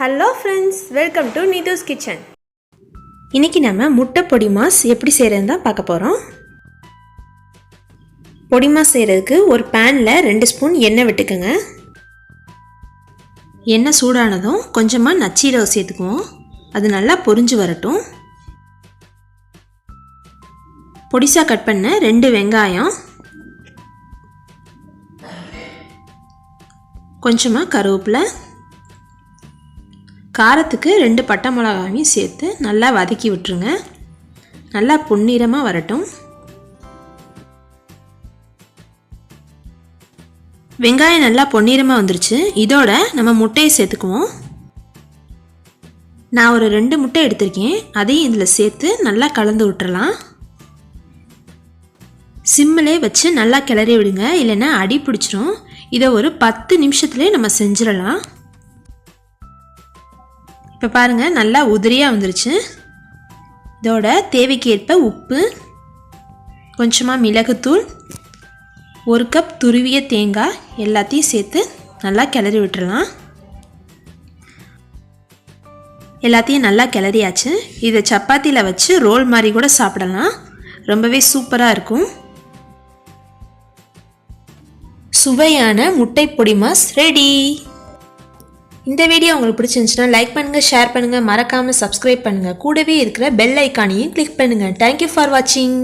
Hello friends welcome to Neethu's kitchen இன்னைக்கு நம்ம முட்டை பொடி மாஸ் எப்படி செய்கிறதுன்னு தான் பார்க்க போகிறோம் பொடி மாஸ் செய்கிறதுக்கு ஒரு பேனில் ரெண்டு ஸ்பூன் எண்ணெய் விட்டுக்கோங்க. எண்ணெய் சூடானதும் கொஞ்சமாக நச்சீரகம் சேர்த்துக்குவோம். அது நல்லா பொரிஞ்சு வரட்டும். பொடிசாக கட் பண்ண ரெண்டு வெங்காயம். கொஞ்சமாக கருவேப்பிலை. காரத்துக்கு ரெண்டு பட்டை மிளகாயும் சேர்த்து நல்லா வதக்கி விட்டுருங்க. நல்லா பொன்னிறமாக வரட்டும். வெங்காயம் நல்லா பொன்னிறமாக வந்துருச்சு. இதோட நம்ம முட்டையை சேர்த்துக்குவோம். நான் ஒரு ரெண்டு முட்டை எடுத்திருக்கேன். அதையும் இதில் சேர்த்து நல்லா கலந்து விட்டுறலாம். சிம்மிலே வச்சு நல்லா கிளறி விடுங்க. இல்லைன்னா அடி பிடிச்சிரும். இதை ஒரு பத்து நிமிஷத்துலேயே நம்ம செஞ்சிடலாம். இப்போ பாருங்கள் நல்லா உதிரியாக வந்துருச்சு. இதோட தேவைக்கேற்ப உப்பு கொஞ்சமாக மிளகுத்தூள் ஒரு கப் துருவிய தேங்காய் எல்லாத்தையும் சேர்த்து நல்லா கிளறி விட்டுறலாம். எல்லாத்தையும் நல்லா கிளறியாச்சு. இதை சப்பாத்தியில் வச்சு ரோல் மாதிரி கூட சாப்பிடலாம். ரொம்பவே சூப்பராக இருக்கும். சுவையான முட்டை பொடி மாஸ் ரெடி. இந்த வீடியோ உங்களுக்கு பிடிச்சிருந்துச்சுன்னா லைக் பண்ணுங்கள் ஷேர் பண்ணுங்கள் மறக்காமல் சப்ஸ்கிரைப் பண்ணுங்கள் கூடவே இருக்கிற பெல் ஐக்கானையும் கிளிக் பண்ணுங்கள் தேங்க்யூ ஃபார் வாட்சிங்